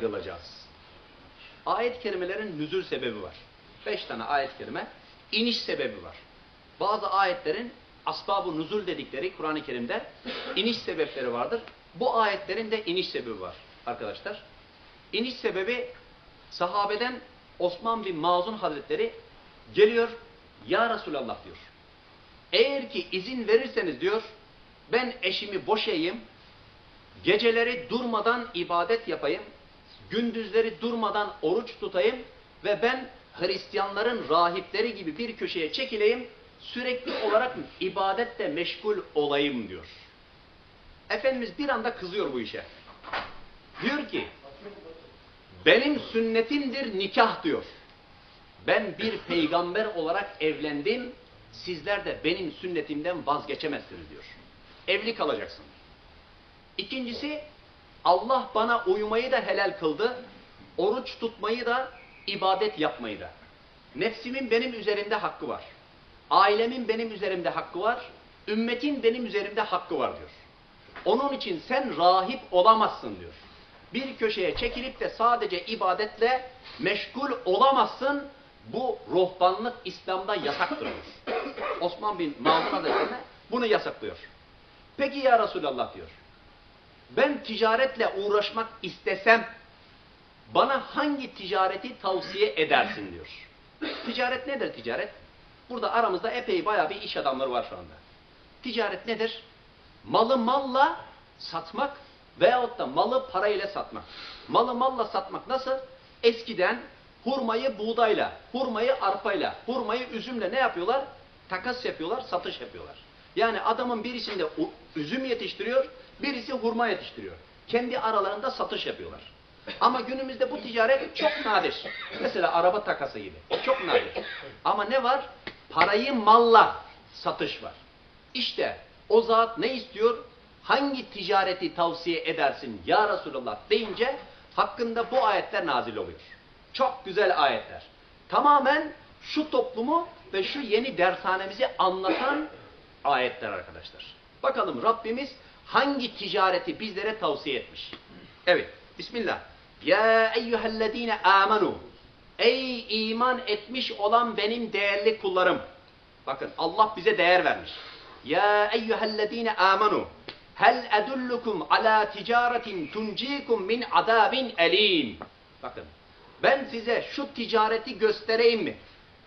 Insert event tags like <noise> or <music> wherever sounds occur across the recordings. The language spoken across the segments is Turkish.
ayrılacağız. Ayet-i kerimelerin nüzul sebebi var. Beş tane ayet-i kerime iniş sebebi var. Bazı ayetlerin asbab-ı nüzul dedikleri Kur'an-ı Kerim'de iniş sebepleri vardır. Bu ayetlerin de iniş sebebi var arkadaşlar. İniş sebebi sahabeden Osman bin Mazun Hazretleri geliyor ya Resulallah diyor. Eğer ki izin verirseniz diyor ben eşimi boşayayım geceleri durmadan ibadet yapayım gündüzleri durmadan oruç tutayım ve ben Hristiyanların rahipleri gibi bir köşeye çekileyim sürekli olarak ibadette meşgul olayım diyor. Efendimiz bir anda kızıyor bu işe. Diyor ki benim sünnetimdir nikah diyor. Ben bir peygamber olarak evlendim. Sizler de benim sünnetimden vazgeçemezsiniz diyor. Evli kalacaksın. İkincisi Allah bana uyumayı da helal kıldı. Oruç tutmayı da ibadet yapmayı da. Nefsimin benim üzerimde hakkı var. Ailemin benim üzerimde hakkı var. Ümmetin benim üzerimde hakkı var diyor. Onun için sen rahip olamazsın diyor. Bir köşeye çekilip de sadece ibadetle meşgul olamazsın. Bu ruhbanlık İslam'da yasaktır. Osman bin Mazun Hazretleri bunu yasaklıyor. Peki ya Resulallah diyor. Ben ticaretle uğraşmak istesem bana hangi ticareti tavsiye edersin diyor. Ticaret nedir ticaret? Burada aramızda epey bayağı bir iş adamları var şu anda. Ticaret nedir? Malı malla satmak veyahut da malı parayla satmak. Malı malla satmak nasıl? Eskiden hurmayı buğdayla, hurmayı arpayla, hurmayı üzümle ne yapıyorlar? Takas yapıyorlar, satış yapıyorlar. Yani adamın birisinde üzüm yetiştiriyor, birisi hurma yetiştiriyor. Kendi aralarında satış yapıyorlar. Ama günümüzde bu ticaret çok nadir. Mesela araba takası gibi. Çok nadir. Ama ne var? Parayı malla satış var. İşte o zat ne istiyor? Hangi ticareti tavsiye edersin ya Resulallah deyince hakkında bu ayetler nazil oluyor. Çok güzel ayetler. Tamamen şu toplumu ve şu yeni dershanemizi anlatan ayetler arkadaşlar. Bakalım Rabbimiz hangi ticareti bizlere tavsiye etmiş? Evet. Bismillah. Ya eyyühellezine amenu. Ey iman etmiş olan benim değerli kullarım. Bakın Allah bize değer vermiş. Ya eyyühellezine amenu. Hel edullukum ala ticaretin tuncikum min adabin elim. Bakın ben size şu ticareti göstereyim mi?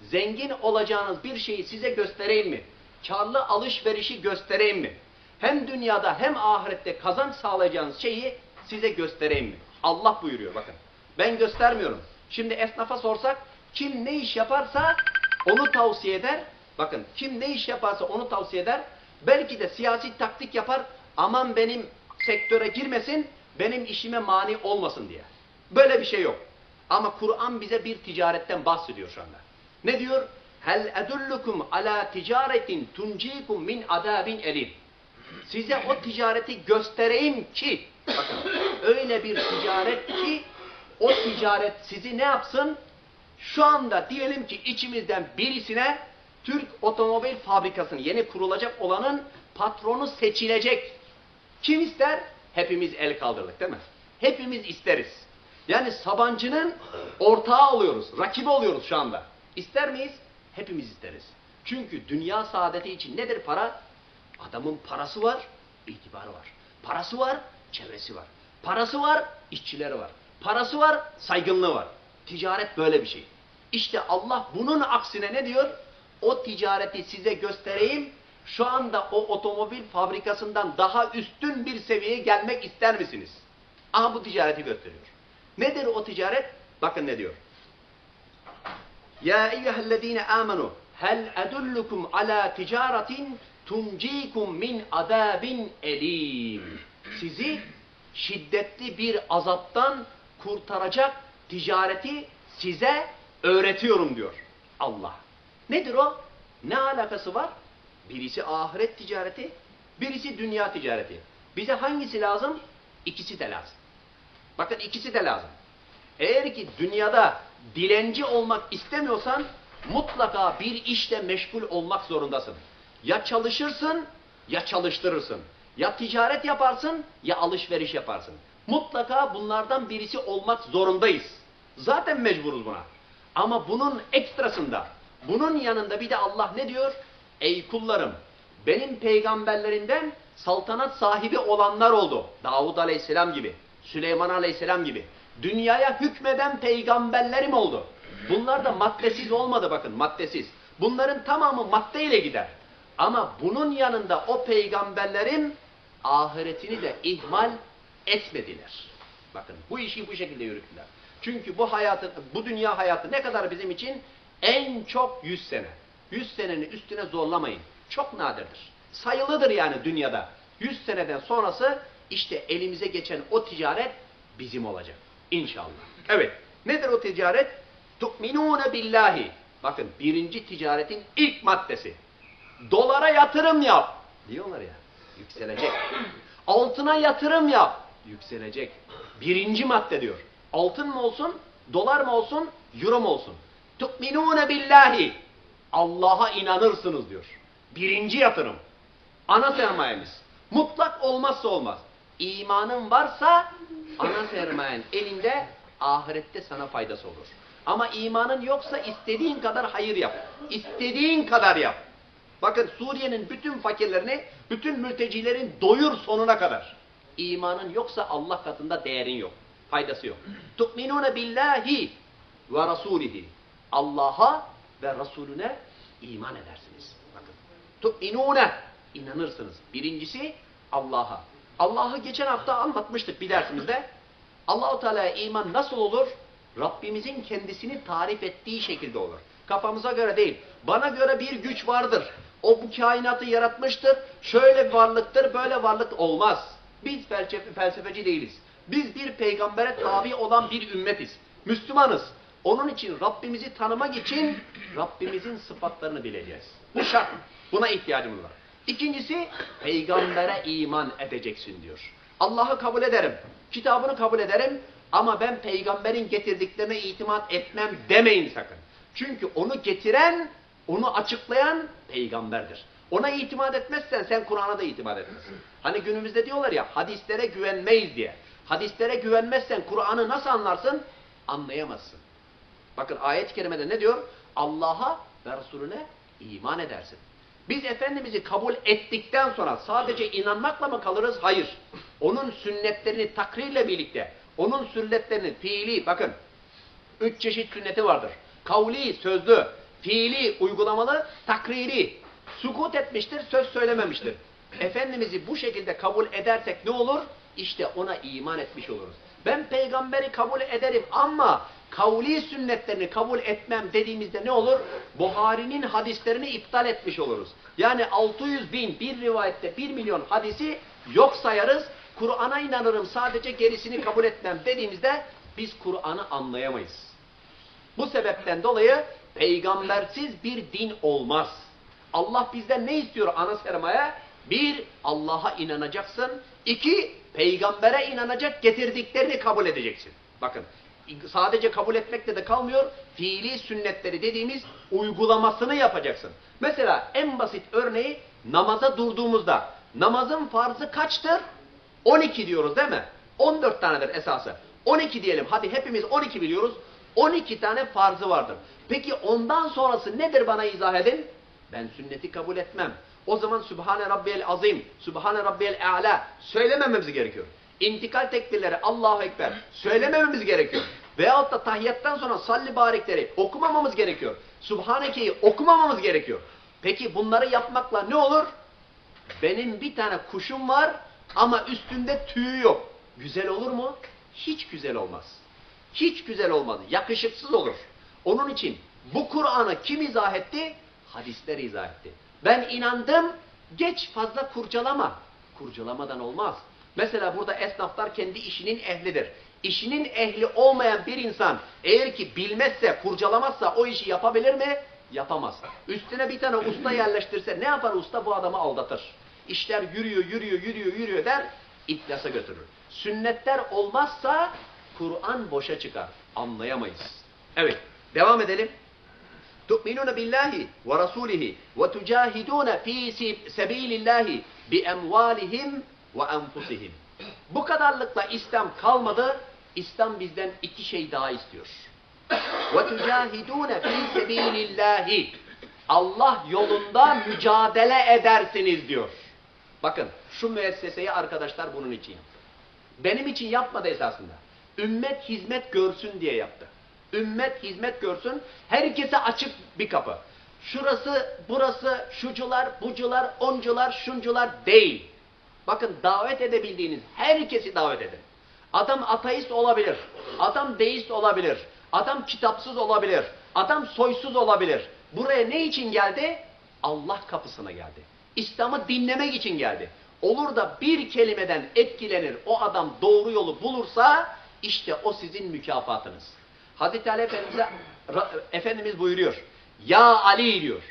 Zengin olacağınız bir şeyi size göstereyim mi? Karlı alışverişi göstereyim mi? Hem dünyada hem ahirette kazanç sağlayacağınız şeyi size göstereyim mi? Allah buyuruyor bakın. Ben göstermiyorum. Şimdi esnafa sorsak kim ne iş yaparsa onu tavsiye eder. Bakın kim ne iş yaparsa onu tavsiye eder. Belki de siyasi taktik yapar. Aman benim sektöre girmesin, benim işime mani olmasın diye. Böyle bir şey yok. Ama Kur'an bize bir ticaretten bahsediyor şu anda. Ne diyor? Hel edullukum ala ticaretin tuncikum min adabin elim. Size o ticareti göstereyim ki, öyle bir ticaret ki o ticaret sizi ne yapsın? Şu anda diyelim ki içimizden birisine Türk otomobil fabrikasının yeni kurulacak olanın patronu seçilecek. Kim ister? Hepimiz el kaldırdık değil mi? Hepimiz isteriz. Yani Sabancı'nın ortağı oluyoruz, rakibi oluyoruz şu anda. İster miyiz? Hepimiz isteriz. Çünkü dünya saadeti için nedir para? Adamın parası var, itibarı var. Parası var, çevresi var. Parası var, işçileri var. Parası var, saygınlığı var. Ticaret böyle bir şey. İşte Allah bunun aksine ne diyor? O ticareti size göstereyim. Şu anda o otomobil fabrikasından daha üstün bir seviyeye gelmek ister misiniz? Aha bu ticareti gösteriyor. Nedir o ticaret? Bakın ne diyor. Ya eyyühellezine amenu hel edullukum ala ticaretin tuncikum min adabin elim. Sizi şiddetli bir azaptan kurtaracak ticareti size öğretiyorum diyor Allah. Nedir o? Ne alakası var? Birisi ahiret ticareti, birisi dünya ticareti. Bize hangisi lazım? İkisi de lazım. Bakın ikisi de lazım. Eğer ki dünyada dilenci olmak istemiyorsan mutlaka bir işle meşgul olmak zorundasın. Ya çalışırsın ya çalıştırırsın. Ya ticaret yaparsın ya alışveriş yaparsın. Mutlaka bunlardan birisi olmak zorundayız. Zaten mecburuz buna. Ama bunun ekstrasında, bunun yanında bir de Allah ne diyor? Ey kullarım, benim peygamberlerinden saltanat sahibi olanlar oldu. Davud aleyhisselam gibi, Süleyman aleyhisselam gibi. Dünyaya hükmeden peygamberlerim oldu. Bunlar da maddesiz olmadı bakın, maddesiz. Bunların tamamı maddeyle gider. Ama bunun yanında o peygamberlerin ahiretini de ihmal etmediler. Bakın bu işi bu şekilde yürüttüler. Çünkü bu hayatın, bu dünya hayatı ne kadar bizim için? En çok 100 sene. 100 senenin üstüne zorlamayın. Çok nadirdir. Sayılıdır yani dünyada. 100 seneden sonrası işte elimize geçen o ticaret bizim olacak. İnşallah. Evet. Nedir o ticaret? Tu'minûne billahi. Bakın birinci ticaretin ilk maddesi. Dolara yatırım yap. Diyorlar ya. Yükselecek. Altına yatırım yap. Yükselecek. Birinci madde diyor. Altın mı olsun, dolar mı olsun, euro mu olsun? Tu'minûne billahi. Allah'a inanırsınız diyor. Birinci yatırım. Ana sermayemiz. Mutlak olmazsa olmaz. İmanın varsa ana sermayen elinde ahirette sana faydası olur. Ama imanın yoksa istediğin kadar hayır yap. İstediğin kadar yap. Bakın Suriye'nin bütün fakirlerini, bütün mültecilerin doyur sonuna kadar. İmanın yoksa Allah katında değerin yok. Faydası yok. Tu'minune billahi ve rasulihi. Allah'a ve Resulüne iman edersiniz. Bakın. Tu'minune inanırsınız. Birincisi Allah'a. Allah'ı geçen hafta anlatmıştık bir dersimizde. Allahu Teala'ya iman nasıl olur? Rabbimizin kendisini tarif ettiği şekilde olur. Kafamıza göre değil. Bana göre bir güç vardır. O bu kainatı yaratmıştır. Şöyle varlıktır, böyle varlık olmaz. Biz felsefe, felsefeci değiliz. Biz bir peygambere tabi olan bir ümmetiz. Müslümanız. Onun için Rabbimizi tanımak için Rabbimizin sıfatlarını bileceğiz. Bu şart. Buna ihtiyacımız var. İkincisi peygambere iman edeceksin diyor. Allah'ı kabul ederim. Kitabını kabul ederim ama ben peygamberin getirdiklerine itimat etmem demeyin sakın. Çünkü onu getiren, onu açıklayan peygamberdir. Ona itimat etmezsen sen Kur'an'a da itimat etmezsin. Hani günümüzde diyorlar ya hadislere güvenmeyiz diye. Hadislere güvenmezsen Kur'an'ı nasıl anlarsın? Anlayamazsın. Bakın ayet-i kerimede ne diyor? Allah'a ve Resulüne iman edersin. Biz Efendimiz'i kabul ettikten sonra sadece inanmakla mı kalırız? Hayır. Onun sünnetlerini takrirle birlikte, onun sünnetlerini fiili, bakın, üç çeşit sünneti vardır. Kavli, sözlü, fiili, uygulamalı, takriri. Sukut etmiştir, söz söylememiştir. Efendimiz'i bu şekilde kabul edersek ne olur? İşte ona iman etmiş oluruz. Ben peygamberi kabul ederim ama kavli sünnetlerini kabul etmem dediğimizde ne olur? Buhari'nin hadislerini iptal etmiş oluruz. Yani 600 bin bir rivayette 1 milyon hadisi yok sayarız. Kur'an'a inanırım sadece gerisini kabul etmem dediğimizde biz Kur'an'ı anlayamayız. Bu sebepten dolayı peygambersiz bir din olmaz. Allah bizden ne istiyor ana sermaye? Bir, Allah'a inanacaksın. İki, peygambere inanacak getirdiklerini kabul edeceksin. Bakın, sadece kabul etmekle de kalmıyor. Fiili sünnetleri dediğimiz uygulamasını yapacaksın. Mesela en basit örneği namaza durduğumuzda namazın farzı kaçtır? 12 diyoruz değil mi? 14 tanedir esası. 12 diyelim. Hadi hepimiz 12 biliyoruz. 12 tane farzı vardır. Peki ondan sonrası nedir bana izah edin? Ben sünneti kabul etmem. O zaman Sübhane Rabbiyel Azim, Sübhane Rabbiyel E'la söylemememiz gerekiyor. İntikal tekbirleri Allahu Ekber söylemememiz gerekiyor. Veyahut da tahiyyattan sonra salli barikleri okumamamız gerekiyor. Subhaneke'yi okumamamız gerekiyor. Peki bunları yapmakla ne olur? Benim bir tane kuşum var ama üstünde tüyü yok. Güzel olur mu? Hiç güzel olmaz. Hiç güzel olmaz. Yakışıksız olur. Onun için bu Kur'an'ı kim izah etti? Hadisler izah etti. Ben inandım, geç fazla kurcalama. Kurcalamadan olmaz. Mesela burada esnaflar kendi işinin ehlidir. İşinin ehli olmayan bir insan eğer ki bilmezse, kurcalamazsa o işi yapabilir mi? Yapamaz. Üstüne bir tane usta yerleştirse ne yapar usta? Bu adamı aldatır. İşler yürüyor, yürüyor, yürüyor, yürüyor der, iflasa götürür. Sünnetler olmazsa Kur'an boşa çıkar. Anlayamayız. Evet, devam edelim. تؤمنون بالله ورسوله وتجاهدون في سبيل الله بأموالهم وأنفسهم Bu kadarlıkla İslam kalmadı. İslam bizden iki şey daha istiyor. وَتُجَاهِدُونَ ف۪ي سَب۪يلِ اللّٰهِ Allah yolunda mücadele edersiniz diyor. Bakın şu müesseseyi arkadaşlar bunun için yaptı. Benim için yapmadı esasında. Ümmet hizmet görsün diye yaptı. Ümmet hizmet görsün, herkese açık bir kapı. Şurası, burası, şucular, bucular, oncular, şuncular değil. Bakın davet edebildiğiniz herkesi davet edin. Adam ateist olabilir, adam deist olabilir, adam kitapsız olabilir, adam soysuz olabilir. Buraya ne için geldi? Allah kapısına geldi. İslam'ı dinlemek için geldi. Olur da bir kelimeden etkilenir, o adam doğru yolu bulursa, işte o sizin mükafatınız. Hazreti Ali Efendimiz'e, Efendimiz buyuruyor, Ya Ali diyor,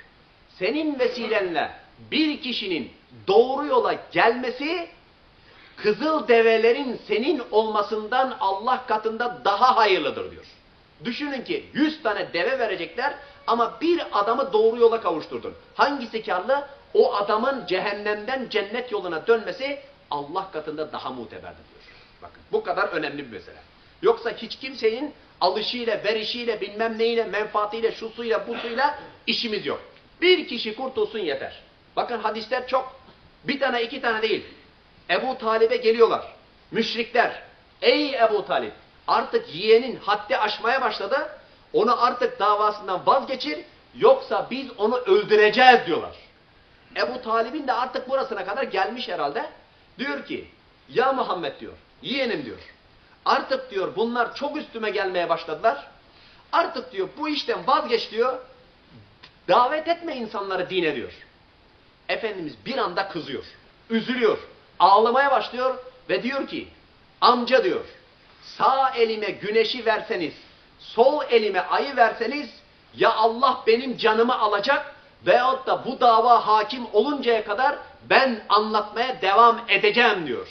senin vesilenle bir kişinin doğru yola gelmesi, kızıl develerin senin olmasından Allah katında daha hayırlıdır diyor. Düşünün ki 100 tane deve verecekler ama bir adamı doğru yola kavuşturdun. Hangisi karlı? O adamın cehennemden cennet yoluna dönmesi Allah katında daha muteberdir diyor. Bakın bu kadar önemli bir mesele. Yoksa hiç kimsenin alışıyla, verişiyle, bilmem neyle, menfaatiyle, şusuyla, busuyla işimiz yok. Bir kişi kurtulsun yeter. Bakın hadisler çok. Bir tane iki tane değil. Ebu Talib'e geliyorlar. Müşrikler. Ey Ebu Talib artık yeğenin haddi aşmaya başladı. Onu artık davasından vazgeçir yoksa biz onu öldüreceğiz diyorlar. Ebu Talib'in de artık burasına kadar gelmiş herhalde. Diyor ki ya Muhammed diyor yeğenim diyor. Artık diyor bunlar çok üstüme gelmeye başladılar. Artık diyor bu işten vazgeç diyor. Davet etme insanları dine diyor. Efendimiz bir anda kızıyor. Üzülüyor. Ağlamaya başlıyor ve diyor ki amca diyor sağ elime güneşi verseniz sol elime ayı verseniz ya Allah benim canımı alacak veyahut da bu dava hakim oluncaya kadar ben anlatmaya devam edeceğim diyor.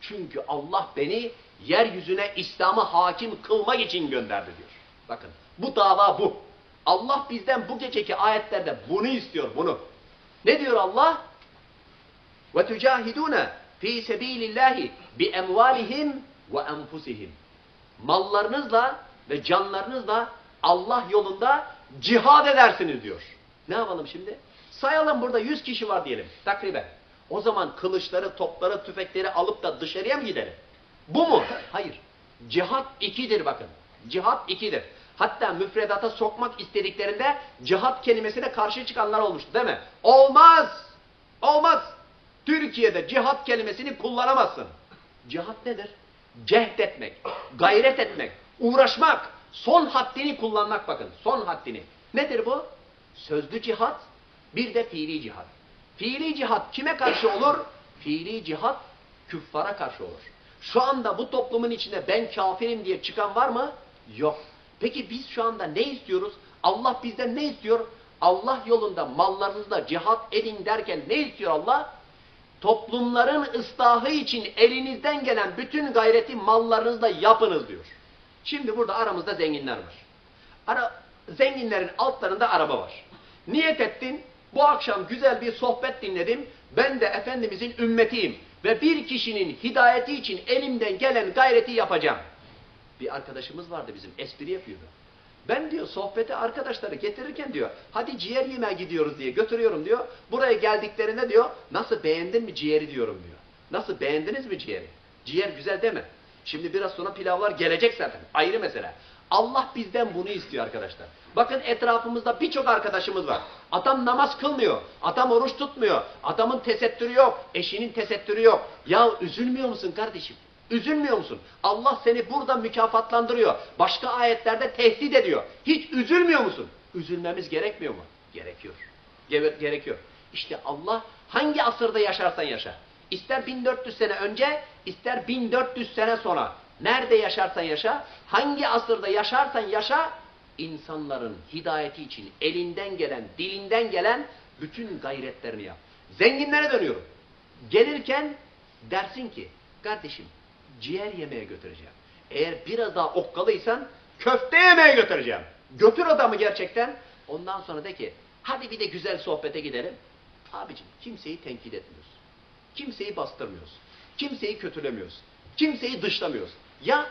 Çünkü Allah beni yeryüzüne İslam'ı hakim kılmak için gönderdi diyor. Bakın bu dava bu. Allah bizden bu geceki ayetlerde bunu istiyor bunu. Ne diyor Allah? وَتُجَاهِدُونَ ف۪ي سَب۪يلِ اللّٰهِ بِاَمْوَالِهِمْ وَاَنْفُسِهِمْ Mallarınızla ve canlarınızla Allah yolunda cihad edersiniz diyor. Ne yapalım şimdi? Sayalım burada 100 kişi var diyelim takriben. O zaman kılıçları, topları, tüfekleri alıp da dışarıya mı gidelim? Bu mu? Hayır. Cihat ikidir bakın. Cihat ikidir. Hatta müfredata sokmak istediklerinde cihat kelimesine karşı çıkanlar olmuştu değil mi? Olmaz! Olmaz! Türkiye'de cihat kelimesini kullanamazsın. Cihat nedir? Cehd etmek, gayret etmek, uğraşmak, son haddini kullanmak bakın. Son haddini. Nedir bu? Sözlü cihat, bir de fiili cihat. Fiili cihat kime karşı olur? Fiili cihat küffara karşı olur. Şu anda bu toplumun içinde ben kafirim diye çıkan var mı? Yok. Peki biz şu anda ne istiyoruz? Allah bizden ne istiyor? Allah yolunda mallarınızla cihat edin derken ne istiyor Allah? Toplumların ıslahı için elinizden gelen bütün gayreti mallarınızla yapınız diyor. Şimdi burada aramızda zenginler var. Ara, zenginlerin altlarında araba var. Niyet ettin, bu akşam güzel bir sohbet dinledim. Ben de Efendimizin ümmetiyim. Ve bir kişinin hidayeti için elimden gelen gayreti yapacağım. Bir arkadaşımız vardı bizim, espri yapıyordu. Ben diyor sohbete arkadaşları getirirken diyor, hadi ciğer yemeye gidiyoruz diye götürüyorum diyor. Buraya geldiklerinde diyor, nasıl beğendin mi ciğeri diyorum diyor. Nasıl beğendiniz mi ciğeri? Ciğer güzel mi? Şimdi biraz sonra pilavlar gelecek zaten. Ayrı mesele. Allah bizden bunu istiyor arkadaşlar. Bakın etrafımızda birçok arkadaşımız var. Adam namaz kılmıyor. Adam oruç tutmuyor. Adamın tesettürü yok. Eşinin tesettürü yok. Ya üzülmüyor musun kardeşim? Üzülmüyor musun? Allah seni burada mükafatlandırıyor. Başka ayetlerde tehdit ediyor. Hiç üzülmüyor musun? Üzülmemiz gerekmiyor mu? Gerekiyor. Ge- gerekiyor. İşte Allah hangi asırda yaşarsan yaşa. İster 1400 sene önce, ister 1400 sene sonra. Nerede yaşarsan yaşa, hangi asırda yaşarsan yaşa, insanların hidayeti için elinden gelen, dilinden gelen bütün gayretlerini yap. Zenginlere dönüyorum. Gelirken dersin ki, kardeşim ciğer yemeye götüreceğim. Eğer biraz daha okkalıysan köfte yemeye götüreceğim. Götür adamı gerçekten. Ondan sonra de ki hadi bir de güzel sohbete gidelim. Abicim kimseyi tenkit etmiyoruz. Kimseyi bastırmıyoruz. Kimseyi kötülemiyoruz. Kimseyi dışlamıyoruz. Ya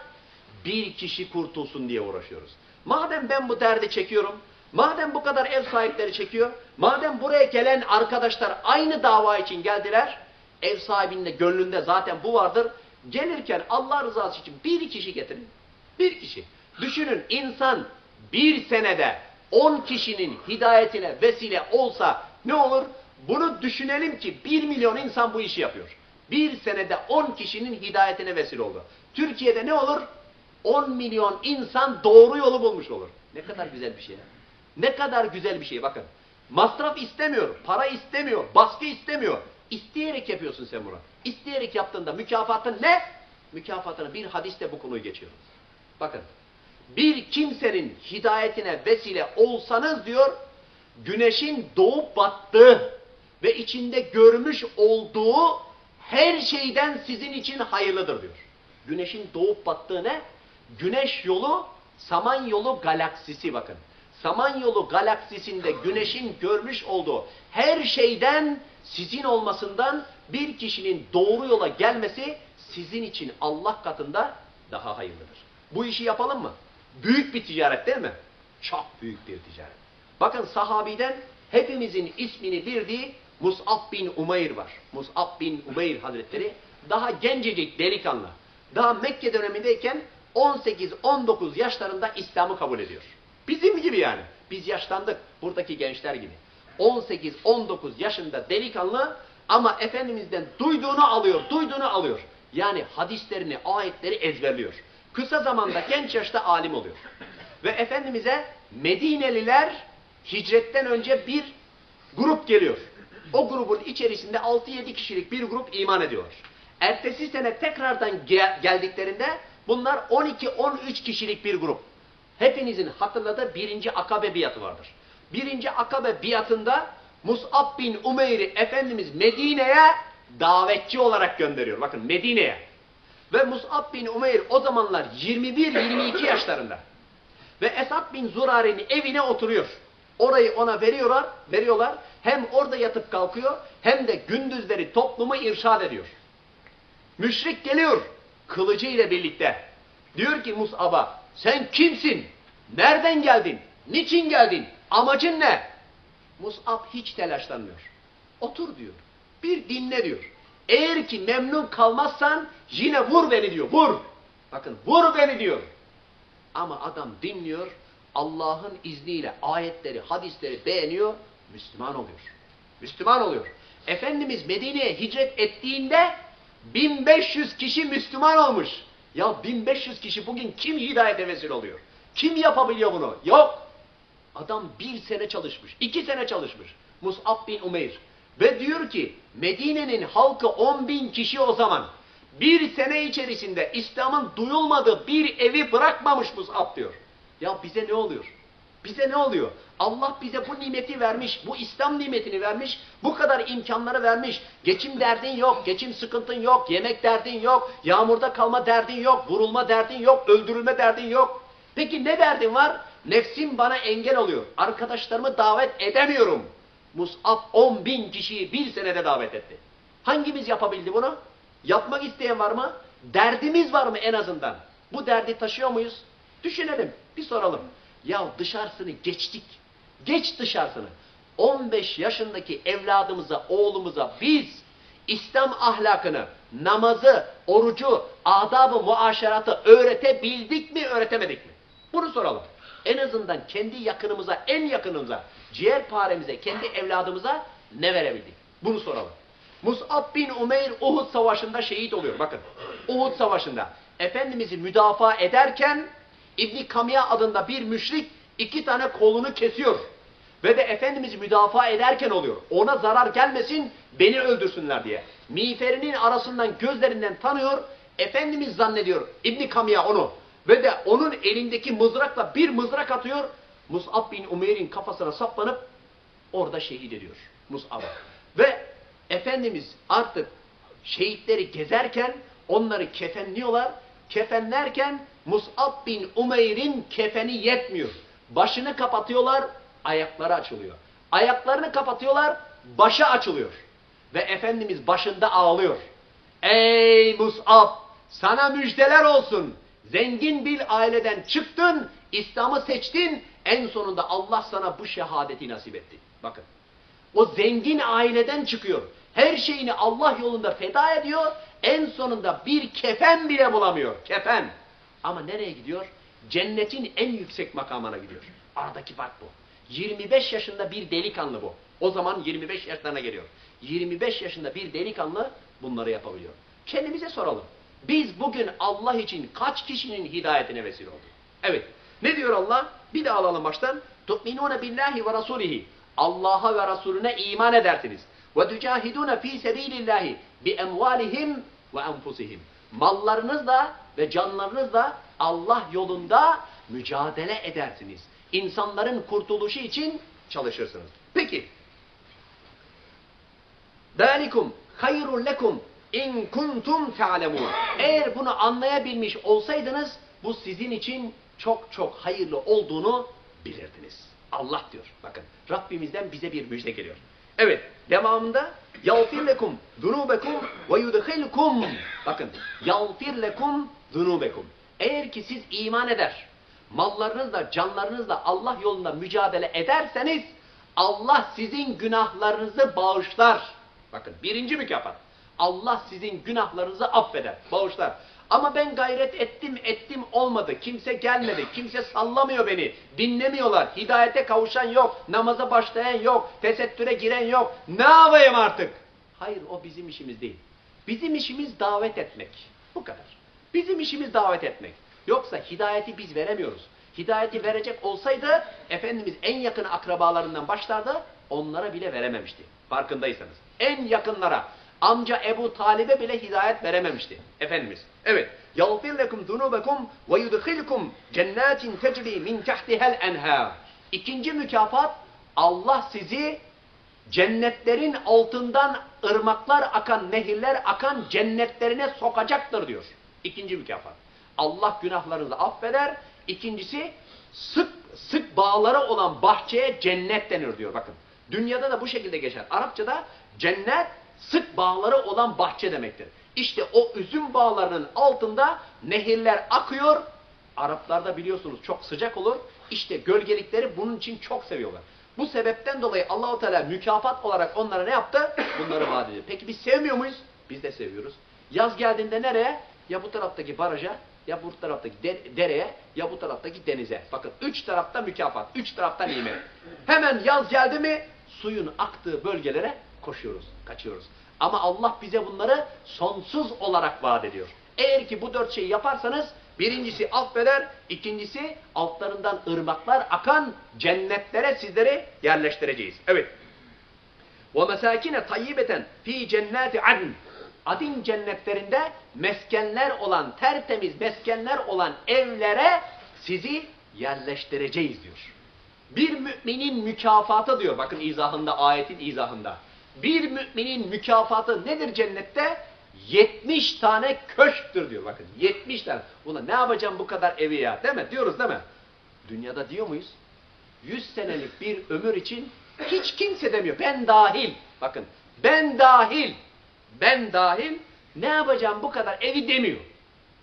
bir kişi kurtulsun diye uğraşıyoruz. Madem ben bu derdi çekiyorum, madem bu kadar ev sahipleri çekiyor, madem buraya gelen arkadaşlar aynı dava için geldiler, ev sahibinin de gönlünde zaten bu vardır. Gelirken Allah rızası için bir kişi getirin. Bir kişi. Düşünün insan bir senede on kişinin hidayetine vesile olsa ne olur? Bunu düşünelim ki bir milyon insan bu işi yapıyor. Bir senede on kişinin hidayetine vesile oldu. Türkiye'de ne olur? 10 milyon insan doğru yolu bulmuş olur. Ne kadar güzel bir şey. Ne kadar güzel bir şey bakın. Masraf istemiyor, para istemiyor, baskı istemiyor. İsteyerek yapıyorsun sen bunu. İsteyerek yaptığında mükafatın ne? Mükafatını bir hadiste bu konuyu geçiyor. Bakın. Bir kimsenin hidayetine vesile olsanız diyor, güneşin doğup battığı ve içinde görmüş olduğu her şeyden sizin için hayırlıdır diyor. Güneşin doğup battığı ne? Güneş yolu Samanyolu galaksisi bakın. Samanyolu galaksisinde güneşin görmüş olduğu her şeyden sizin olmasından bir kişinin doğru yola gelmesi sizin için Allah katında daha hayırlıdır. Bu işi yapalım mı? Büyük bir ticaret değil mi? Çok büyük bir ticaret. Bakın sahabiden hepimizin ismini bildiği Mus'ab bin Umeyr var. Mus'ab bin Umeyr Hazretleri daha gencecik delikanlı. Daha Mekke dönemindeyken 18-19 yaşlarında İslam'ı kabul ediyor. Bizim gibi yani. Biz yaşlandık. Buradaki gençler gibi. 18-19 yaşında delikanlı ama Efendimiz'den duyduğunu alıyor, duyduğunu alıyor. Yani hadislerini, ayetleri ezberliyor. Kısa zamanda genç yaşta alim oluyor. Ve Efendimiz'e Medineliler hicretten önce bir grup geliyor. O grubun içerisinde 6-7 kişilik bir grup iman ediyorlar. Ertesi sene tekrardan gel geldiklerinde bunlar 12-13 kişilik bir grup. Hepinizin hatırladığı birinci akabe biatı vardır. Birinci akabe biatında Mus'ab bin Umeyr'i Efendimiz Medine'ye davetçi olarak gönderiyor. Bakın Medine'ye. Ve Mus'ab bin Umeyr o zamanlar 21-22 yaşlarında. Ve Esad bin Zurare'nin evine oturuyor. Orayı ona veriyorlar, veriyorlar. Hem orada yatıp kalkıyor hem de gündüzleri toplumu irşad ediyor. Müşrik geliyor kılıcı ile birlikte. Diyor ki Mus'ab'a sen kimsin? Nereden geldin? Niçin geldin? Amacın ne? Mus'ab hiç telaşlanmıyor. Otur diyor. Bir dinle diyor. Eğer ki memnun kalmazsan yine vur beni diyor. Vur. Bakın vur beni diyor. Ama adam dinliyor. Allah'ın izniyle ayetleri, hadisleri beğeniyor. Müslüman oluyor. Müslüman oluyor. Efendimiz Medine'ye hicret ettiğinde 1500 kişi Müslüman olmuş. Ya 1500 kişi bugün kim hidayete vesile oluyor? Kim yapabiliyor bunu? Yok. Adam bir sene çalışmış, iki sene çalışmış. Mus'ab bin Umeyr. Ve diyor ki Medine'nin halkı 10 bin kişi o zaman. Bir sene içerisinde İslam'ın duyulmadığı bir evi bırakmamış Mus'ab diyor. Ya bize ne oluyor? Bize ne oluyor? Allah bize bu nimeti vermiş, bu İslam nimetini vermiş, bu kadar imkanları vermiş. Geçim derdin yok, geçim sıkıntın yok, yemek derdin yok, yağmurda kalma derdin yok, vurulma derdin yok, öldürülme derdin yok. Peki ne derdin var? Nefsim bana engel oluyor. Arkadaşlarımı davet edemiyorum. Mus'ab 10 bin kişiyi bir senede davet etti. Hangimiz yapabildi bunu? Yapmak isteyen var mı? Derdimiz var mı en azından? Bu derdi taşıyor muyuz? Düşünelim, bir soralım. Ya dışarısını geçtik. Geç dışarısını. 15 yaşındaki evladımıza, oğlumuza biz İslam ahlakını, namazı, orucu, adabı, muaşeratı öğretebildik mi, öğretemedik mi? Bunu soralım. En azından kendi yakınımıza, en yakınımıza, ciğerparemize, kendi evladımıza ne verebildik? Bunu soralım. Mus'ab bin Umeyr Uhud savaşında şehit oluyor. Bakın. Uhud savaşında Efendimiz'i müdafaa ederken İbni Kamiya adında bir müşrik iki tane kolunu kesiyor. Ve de Efendimiz'i müdafaa ederken oluyor. Ona zarar gelmesin, beni öldürsünler diye. Miğferinin arasından gözlerinden tanıyor. Efendimiz zannediyor İbni Kamiya onu. Ve de onun elindeki mızrakla bir mızrak atıyor. Mus'ab bin Umeyr'in kafasına saplanıp orada şehit ediyor Mus'ab'ı. Ve Efendimiz artık şehitleri gezerken onları kefenliyorlar. Kefenlerken Mus'ab bin Umeyr'in kefeni yetmiyor. Başını kapatıyorlar, ayakları açılıyor. Ayaklarını kapatıyorlar, başı açılıyor. Ve Efendimiz başında ağlıyor. Ey Mus'ab sana müjdeler olsun. Zengin bir aileden çıktın, İslam'ı seçtin, en sonunda Allah sana bu şehadeti nasip etti. Bakın. O zengin aileden çıkıyor. Her şeyini Allah yolunda feda ediyor. En sonunda bir kefen bile bulamıyor. Kefen. Ama nereye gidiyor? Cennetin en yüksek makamına gidiyor. Aradaki fark bu. 25 yaşında bir delikanlı bu. O zaman 25 yaşlarına geliyor. 25 yaşında bir delikanlı bunları yapabiliyor. Kendimize soralım. Biz bugün Allah için kaç kişinin hidayetine vesile olduk? Evet. Ne diyor Allah? Bir de alalım baştan. Tu'minune billahi ve rasulihi. Allah'a ve Resulüne iman edersiniz. Fi sebilillahi bi emvalihim ve enfusihim. Mallarınızla ve canlarınızla Allah yolunda mücadele edersiniz. İnsanların kurtuluşu için çalışırsınız. Peki. Dalikum hayrun lekum in kuntum ta'lemun. Eğer bunu anlayabilmiş olsaydınız bu sizin için çok çok hayırlı olduğunu bilirdiniz. Allah diyor. Bakın Rabbimizden bize bir müjde geliyor. Evet devamında yağfir lekum zunubekum ve yudkhilkum. Bakın yağfir lekum zunubekum. Eğer ki siz iman eder, mallarınızla, canlarınızla Allah yolunda mücadele ederseniz Allah sizin günahlarınızı bağışlar. Bakın birinci mükafat. Allah sizin günahlarınızı affeder, bağışlar. Ama ben gayret ettim ettim olmadı. Kimse gelmedi. Kimse sallamıyor beni. Dinlemiyorlar. Hidayete kavuşan yok. Namaza başlayan yok. Tesettüre giren yok. Ne yapayım artık? Hayır o bizim işimiz değil. Bizim işimiz davet etmek. Bu kadar. Bizim işimiz davet etmek. Yoksa hidayeti biz veremiyoruz. Hidayeti verecek olsaydı Efendimiz en yakın akrabalarından başlardı onlara bile verememişti. Farkındaysanız. En yakınlara amca Ebu Talib'e bile hidayet verememişti. Efendimiz. Evet. يَغْفِرْ لَكُمْ ذُنُوبَكُمْ وَيُدْخِلْكُمْ جَنَّاتٍ تَجْرِي مِنْ تَحْتِهَا الْاَنْهَارِ İkinci mükafat Allah sizi cennetlerin altından ırmaklar akan, nehirler akan cennetlerine sokacaktır diyor. İkinci mükafat. Allah günahlarınızı affeder. İkincisi sık sık bağları olan bahçeye cennet denir diyor. Bakın. Dünyada da bu şekilde geçer. Arapçada cennet sık bağları olan bahçe demektir. İşte o üzüm bağlarının altında nehirler akıyor. Araplarda biliyorsunuz çok sıcak olur. İşte gölgelikleri bunun için çok seviyorlar. Bu sebepten dolayı Allahu Teala mükafat olarak onlara ne yaptı? <coughs> Bunları vaat ediyor. Peki biz sevmiyor muyuz? Biz de seviyoruz. Yaz geldiğinde nereye? Ya bu taraftaki baraja, ya bu taraftaki de- dereye, ya bu taraftaki denize. Bakın üç tarafta mükafat, üç tarafta nimet. Hemen yaz geldi mi suyun aktığı bölgelere koşuyoruz, kaçıyoruz. Ama Allah bize bunları sonsuz olarak vaat ediyor. Eğer ki bu dört şeyi yaparsanız birincisi affeder, ikincisi altlarından ırmaklar akan cennetlere sizleri yerleştireceğiz. Evet. وَمَسَاكِنَ طَيِّبَةً ف۪ي جَنَّاتِ عَدْنٍ Adin cennetlerinde meskenler olan, tertemiz meskenler olan evlere sizi yerleştireceğiz diyor. Bir müminin mükafatı diyor. Bakın izahında, ayetin izahında. Bir müminin mükafatı nedir cennette? 70 tane köşktür diyor. Bakın 70 tane. Ulan ne yapacağım bu kadar evi ya? Değil mi? Diyoruz değil mi? Dünyada diyor muyuz? 100 senelik bir ömür için hiç kimse demiyor. Ben dahil. Bakın ben dahil. Ben dahil ne yapacağım bu kadar evi demiyor.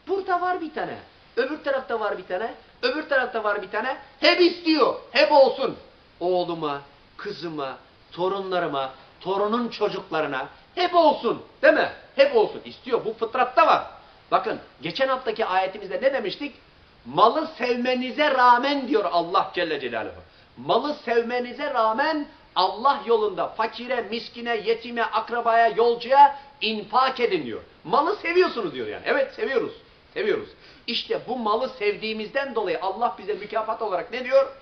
Burada var bir tane. Öbür tarafta var bir tane. Öbür tarafta var bir tane. Hep istiyor. Hep olsun. Oğluma, kızıma, torunlarıma, torunun çocuklarına hep olsun. Değil mi? Hep olsun. İstiyor. Bu fıtratta var. Bakın geçen haftaki ayetimizde ne demiştik? Malı sevmenize rağmen diyor Allah Celle Celaluhu. Malı sevmenize rağmen Allah yolunda fakire, miskine, yetime, akrabaya, yolcuya infak edin diyor. Malı seviyorsunuz diyor yani. Evet seviyoruz. Seviyoruz. İşte bu malı sevdiğimizden dolayı Allah bize mükafat olarak ne diyor?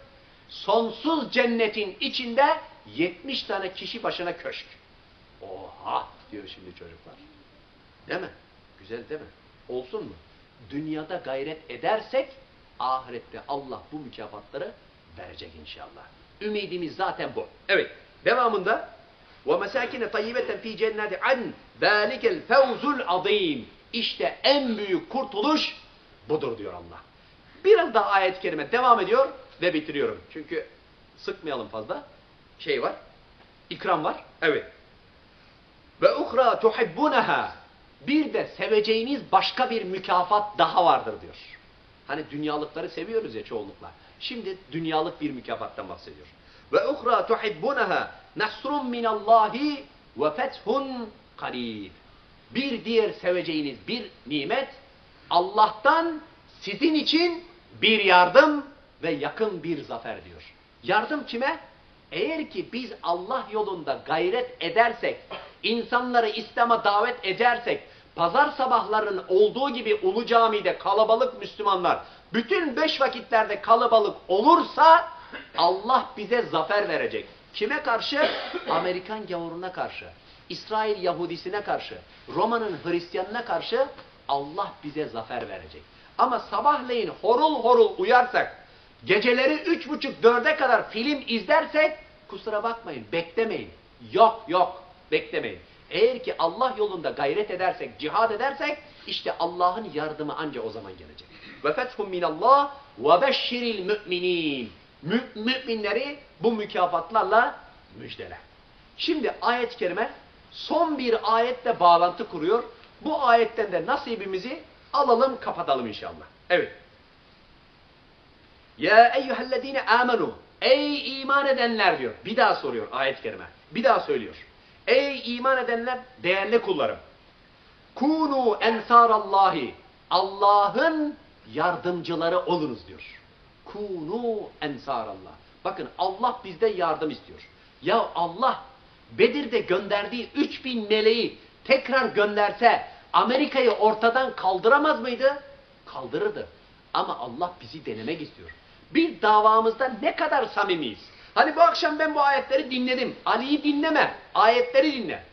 Sonsuz cennetin içinde 70 tane kişi başına köşk. Oha diyor şimdi çocuklar. Değil mi? Güzel değil mi? Olsun mu? Dünyada gayret edersek ahirette Allah bu mükafatları verecek inşallah. Ümidimiz zaten bu. Evet. Devamında وَمَسَاكِنَ طَيِّبَةً ف۪ي جَنَّاتِ عَدْنٍ ذَٰلِكَ الْفَوْزُ الْعَظ۪يمِ İşte en büyük kurtuluş budur diyor Allah. Biraz daha ayet-i kerime devam ediyor ve bitiriyorum. Çünkü sıkmayalım fazla. Şey var. ikram var. Evet. Ve uhra tuhibbunaha. Bir de seveceğiniz başka bir mükafat daha vardır diyor. Hani dünyalıkları seviyoruz ya çoğunlukla. Şimdi dünyalık bir mükafattan bahsediyor. Ve uhra tuhibbunaha nasrun minallahi ve fethun karib. Bir diğer seveceğiniz bir nimet Allah'tan sizin için bir yardım ve yakın bir zafer diyor. Yardım kime? Eğer ki biz Allah yolunda gayret edersek, insanları İslam'a davet edersek, pazar sabahlarının olduğu gibi Ulu Cami'de kalabalık Müslümanlar, bütün beş vakitlerde kalabalık olursa Allah bize zafer verecek. Kime karşı? Amerikan gavuruna karşı. İsrail Yahudisine karşı. Roma'nın Hristiyanına karşı Allah bize zafer verecek. Ama sabahleyin horul horul uyarsak, geceleri üç buçuk dörde kadar film izlersek kusura bakmayın beklemeyin. Yok yok beklemeyin. Eğer ki Allah yolunda gayret edersek, cihad edersek işte Allah'ın yardımı anca o zaman gelecek. Ve fethum minallah ve beşşiril müminin. Mü- müminleri bu mükafatlarla müjdele. Şimdi ayet-i kerime son bir ayetle bağlantı kuruyor. Bu ayetten de nasibimizi alalım kapatalım inşallah. Evet. Ya eyyühellezine amenu. Ey iman edenler diyor. Bir daha soruyor ayet-i kerime. Bir daha söylüyor. Ey iman edenler değerli kullarım. Kunu ensarallahi. Allah'ın yardımcıları olunuz diyor. Kunu ensarallah. Bakın Allah bizde yardım istiyor. Ya Allah Bedir'de gönderdiği 3000 meleği tekrar gönderse Amerika'yı ortadan kaldıramaz mıydı? Kaldırırdı. Ama Allah bizi denemek istiyor. Bir davamızda ne kadar samimiyiz? Hani bu akşam ben bu ayetleri dinledim. Ali'yi dinleme. Ayetleri dinle.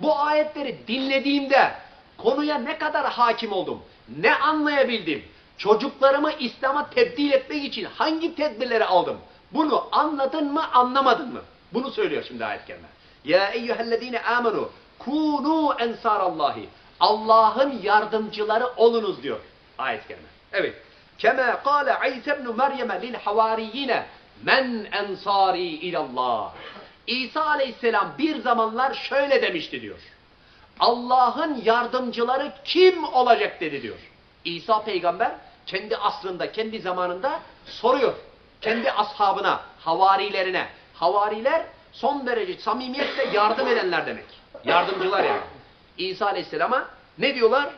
Bu ayetleri dinlediğimde konuya ne kadar hakim oldum? Ne anlayabildim? Çocuklarımı İslam'a tebdil etmek için hangi tedbirleri aldım? Bunu anladın mı, anlamadın mı? Bunu söylüyor şimdi ayet kerime. Ya eyyühellezine amenu kunu ensarallahi. Allah'ın yardımcıları olunuz diyor ayet kerime. Evet. Kema kâle İsa ibn Meryem'e lil havariyine men ensari ilallah. İsa aleyhisselam bir zamanlar şöyle demişti diyor. Allah'ın yardımcıları kim olacak dedi diyor. İsa peygamber kendi asrında, kendi zamanında soruyor. Kendi ashabına, havarilerine. Havariler son derece samimiyetle yardım edenler demek. Yardımcılar yani. İsa aleyhisselama ne diyorlar?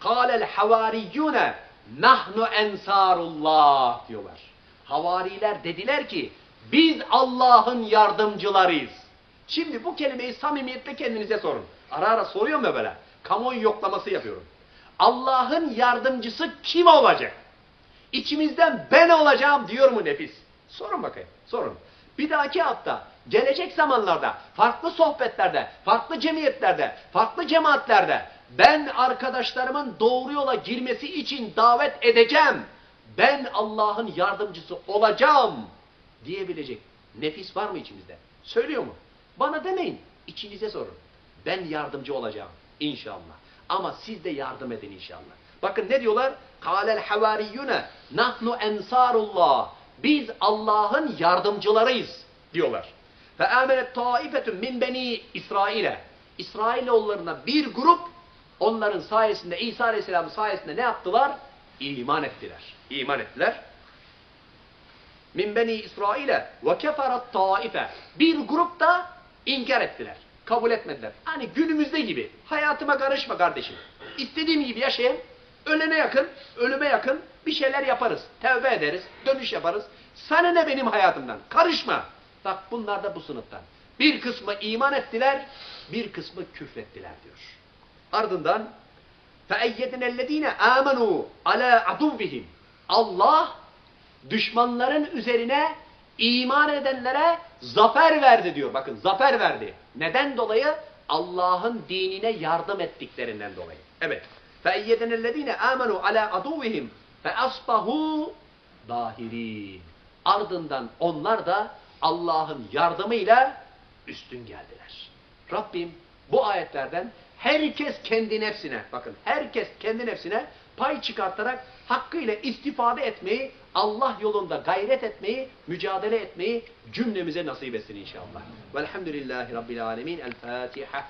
Kâlel havariyyûne nahnu ensarullah diyorlar. Havariler dediler ki biz Allah'ın yardımcılarıyız. Şimdi bu kelimeyi samimiyetle kendinize sorun. Ara ara soruyorum ya böyle. Kamuoyu yoklaması yapıyorum. Allah'ın yardımcısı kim olacak? İçimizden ben olacağım diyor mu nefis? Sorun bakayım, sorun. Bir dahaki hafta, gelecek zamanlarda, farklı sohbetlerde, farklı cemiyetlerde, farklı cemaatlerde ben arkadaşlarımın doğru yola girmesi için davet edeceğim. Ben Allah'ın yardımcısı olacağım diyebilecek nefis var mı içimizde? Söylüyor mu? Bana demeyin, içinize sorun. Ben yardımcı olacağım inşallah. Ama siz de yardım edin inşallah. Bakın ne diyorlar? Kâlel havariyyune nahnu ensarullah. Biz Allah'ın yardımcılarıyız diyorlar. Fe amenet taifetun min beni İsrail'e. İsrailoğullarına bir grup onların sayesinde İsa Aleyhisselam'ın sayesinde ne yaptılar? İman ettiler. İman ettiler. Min beni İsrail'e ve keferat taife. Bir grup da inkar ettiler. Kabul etmediler. Hani günümüzde gibi. Hayatıma karışma kardeşim. İstediğim gibi yaşayayım. Ölene yakın, ölüme yakın bir şeyler yaparız. Tevbe ederiz, dönüş yaparız. Sana ne benim hayatımdan? Karışma. Bak bunlar da bu sınıftan. Bir kısmı iman ettiler, bir kısmı küfrettiler diyor. Ardından فَاَيَّدْنَ الَّذ۪ينَ آمَنُوا عَلَى عَدُوِّهِمْ Allah düşmanların üzerine iman edenlere zafer verdi diyor. Bakın zafer verdi. Neden dolayı? Allah'ın dinine yardım ettiklerinden dolayı. Evet. فَاَيَّدَنَ الَّذ۪ينَ آمَنُوا عَلَى عَدُوِّهِمْ فَأَصْبَهُوا ظَاهِر۪ينَ Ardından onlar da Allah'ın yardımıyla üstün geldiler. Rabbim bu ayetlerden herkes kendi nefsine, bakın herkes kendi nefsine pay çıkartarak hakkıyla istifade etmeyi, Allah yolunda gayret etmeyi, mücadele etmeyi cümlemize nasip etsin inşallah. Velhamdülillahi Rabbil Alemin. El Fatiha.